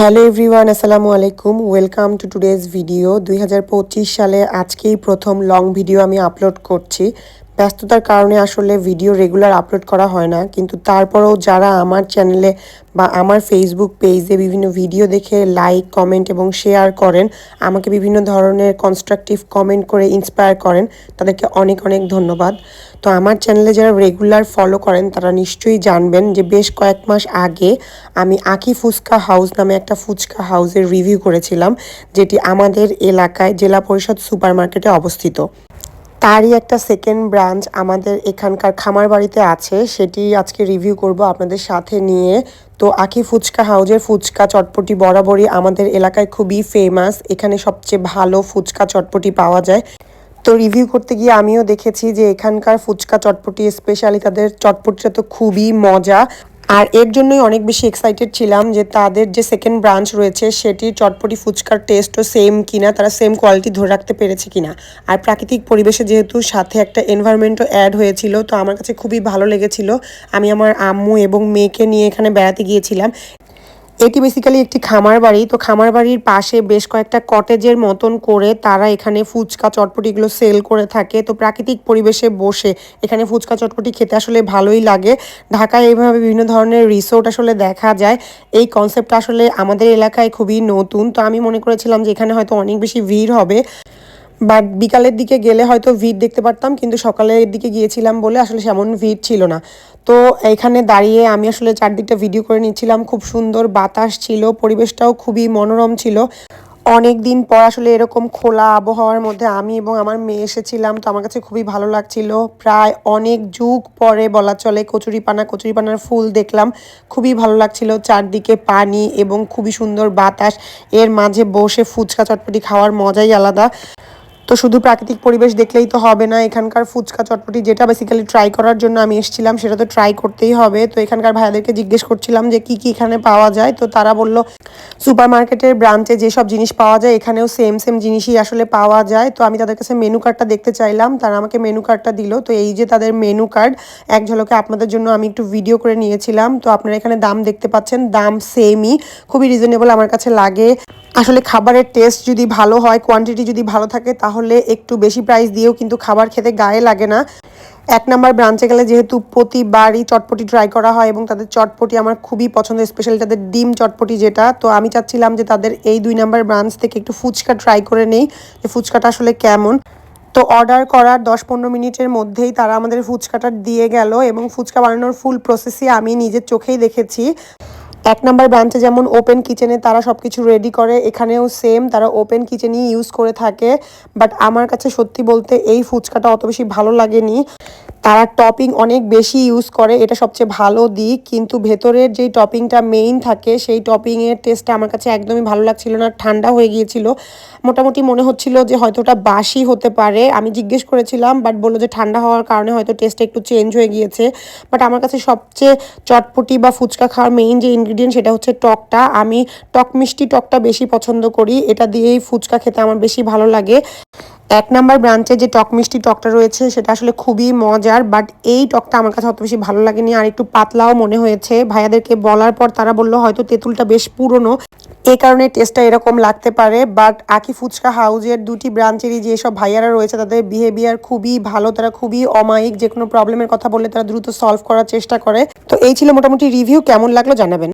Hello everyone আসসালামু আলাইকুম welcome to today's video দুই হাজার পঁচিশ সালে আজকেই প্রথম লং ভিডিও আমি আপলোড করছি। ব্যস্ততার কারণে আসলে ভিডিও রেগুলার আপলোড করা হয় না। কিন্তু তারপরেও যারা আমার চ্যানেলে বা আমার ফেসবুক পেজে বিভিন্ন ভিডিও দেখে লাইক কমেন্ট এবং শেয়ার করেন, আমাকে বিভিন্ন ধরনের কনস্ট্রাকটিভ কমেন্ট করে ইন্সপায়ার করেন, তাদেরকে অনেক অনেক ধন্যবাদ। তো আমার চ্যানেলে যারা রেগুলার ফলো করেন, তারা নিশ্চয়ই জানবেন যে বেশ কয়েক মাস আগে আমি আকি ফুচকা হাউস নামে একটা ফুচকা হাউসের রিভিউ করেছিলাম, যেটি আমাদের এলাকায় জেলা পরিষদ সুপার মার্কেটে অবস্থিত। তারই একটা সেকেন্ড ব্রাঞ্চ আমাদের এখানকার খামার বাড়িতে আছে, সেটি আজকে রিভিউ করব আপনাদের সাথে নিয়ে। তো আখি ফুচকা হাউজের ফুচকা চটপটি বরাবরই আমাদের এলাকায় খুবই ফেমাস এখানে সবচেয়ে ভালো ফুচকা চটপটি পাওয়া যায়। তো রিভিউ করতে গিয়ে আমিও দেখেছি যে এখানকার ফুচকা চটপটি স্পেশালি তাদের চটপটিটা তো খুবই মজা। আর এর জন্যই অনেক বেশি এক্সাইটেড ছিলাম যে তাদের যে সেকেন্ড ব্রাঞ্চ রয়েছে, সেটি চটপটি ফুচকার টেস্টও সেম কিনা, তারা সেম কোয়ালিটি ধরে রাখতে পেরেছে কিনা। আর প্রাকৃতিক পরিবেশে যেহেতু সাথে একটা এনভায়রনমেন্টও অ্যাড হয়েছিল, তো আমার কাছে খুবই ভালো লেগেছিল। আমি আমার আম্মু এবং মেয়েকে নিয়ে এখানে বেড়াতে গিয়েছিলাম। এটি বেসিক্যালি একটি খামার বাড়ি। তো খামার বাড়ির পাশে বেশ কয়েকটা কটেজের মতন করে তারা এখানে ফুচকা চটপটিগুলো সেল করে থাকে। তো প্রাকৃতিক পরিবেশে বসে এখানে ফুচকা, চটপটি খেতে আসলে ভালোই লাগে। ঢাকায় এইভাবে বিভিন্ন ধরনের রিসোর্ট আসলে দেখা যায়। এই কনসেপ্টটা আসলে আমাদের এলাকায় খুবই নতুন। তো আমি মনে করেছিলাম যে এখানে হয়তো অনেক বেশি ভিড় হবে। বাট বিকালের দিকে গেলে হয়তো ভিড় দেখতে পারতাম, কিন্তু সকালের দিকে গিয়েছিলাম বলে আসলে সেমন ভিড় ছিল না। তো এখানে দাঁড়িয়ে আমি আসলে চারদিকটা ভিডিও করে নিচ্ছিলাম। খুব সুন্দর বাতাস ছিল, পরিবেশটাও খুবই মনোরম ছিল। অনেক দিন পর আসলে এরকম খোলা আবহাওয়ার মধ্যে আমি এবং আমার মেয়ে এসেছিলাম, তো আমার কাছে খুবই ভালো লাগছিল। প্রায় অনেক যুগ পরে বলা চলে কচুরিপানা, কচুরিপানার ফুল দেখলাম। খুবই ভালো লাগছিল চারদিকে পানি এবং খুবই সুন্দর বাতাস। এর মাঝে বসে ফুচকা চটপটি খাওয়ার মজাই আলাদা। তো শুধু প্রাকৃতিক পরিবেশ দেখলেই তো হবে না। এখানকার ফুচকা, চটপটি যেটা বেসিক্যালি ট্রাই করার জন্য আমি এসেছিলাম, সেটা তো ট্রাই করতেই হবে। তো এখানকার ভাইয়াদেরকে জিজ্ঞেস করছিলাম যে কি কি এখানে পাওয়া যায়। তো তারা বলল সুপার মার্কেটের ব্রাঞ্চে যেসব জিনিস পাওয়া যায়, এখানেও সেম সেম জিনিসই আসলে পাওয়া যায়। তো আমি তাদের কাছে মেনু কার্ডটা দেখতে চাইলাম। তারা আমাকে মেনু কার্ডটা দিল। তো এই যে তাদের মেনু কার্ড এক ঝলকে আপনাদের জন্য আমি একটু ভিডিও করে নিয়েছিলাম। তো আপনারা এখানে দাম দেখতে পাচ্ছেন, দাম সেমই খুবই রিজনেবল আমার কাছে লাগে। আসলে খাবারের টেস্ট যদি ভালো হয় কোয়ান্টিটি যদি ভালো থাকে, তাহলে একটু বেশি প্রাইস দিয়েও কিন্তু খাবার খেতে গায়ে লাগে না। এক নাম্বার ব্রাঞ্চে গেলে যেহেতু প্রতিবারই চটপটি ট্রাই করা হয় এবং তাদের চটপটি আমার খুবই পছন্দ স্পেশালি তাদের ডিম চটপটি যেটা। তো আমি চাচ্ছিলাম যে তাদের এই দুই নাম্বার ব্রাঞ্চ থেকে একটু ফুচকা ট্রাই করে নেই যে ফুচকাটা আসলে কেমন। তো অর্ডার করার দশ পনেরো মিনিটের মধ্যেই তারা আমাদের ফুচকাটা দিয়ে গেল এবং ফুচকা বানানোর ফুল প্রসেসই আমি নিজের চোখেই দেখেছি। এক নাম্বার ব্রাঞ্চে যেমন ওপেন কিচেনে তারা সব কিছু রেডি করে, এখানেও সেম তারা ওপেন কিচেনই ইউজ করে থাকে। বাট আমার কাছে সত্যি বলতে এই ফুচকাটা অত বেশি ভালো লাগেনি। তারা টপিং অনেক বেশি ইউজ করে, এটা সবচেয়ে ভালো দিক। কিন্তু ভেতরের যেই টপিংটা মেইন থাকে, সেই টপিংয়ের টেস্টটা আমার কাছে একদমই ভালো লাগছিল না, ঠান্ডা হয়ে গিয়েছিল। মোটামুটি মনে হচ্ছিল যে হয়তো ওটা বাসি হতে পারে। আমি জিজ্ঞেস করেছিলাম বাট বলল যে ঠান্ডা হওয়ার কারণে হয়তো টেস্টটা একটু চেঞ্জ হয়ে গিয়েছে। বাট আমার কাছে সবচেয়ে চটপটি বা ফুচকা খাওয়ার মেইন যে ইনগ্রিডিয়েন্ট সেটা হচ্ছে টকটা। আমি টক মিষ্টি টকটা বেশি পছন্দ করি। এটা দিয়েই ফুচকা খেতে আমার বেশি ভালো লাগে। এক নাম্বার ব্রাঞ্চে যে টক মিষ্টি টকটা রয়েছে, সেটা আসলে খুবই মজার বাট এই টকটা আমার কাছে অত বেশি ভালো লাগেনি। আর একটু পাতলাও মনে হয়েছে। ভাইয়াদেরকে বলার পর তারা বলল, হয়তো তেঁতুলটা বেশ পুরনো। এই কারণে টেস্টটা এরকম লাগতে পারে বাট আকি ফুচকা হাউজের দুটি ব্রাঞ্চেরই যেসব ভাইয়ারা রয়েছে, তাদের বিহেভিয়ার খুবই ভালো, তারা খুবই অমায়িক, যে কোনো প্রবলেমের কথা বললে তারা দ্রুত সলভ করার চেষ্টা করে। তো এই ছিল মোটামুটি রিভিউ কেমন লাগল জানাবেন।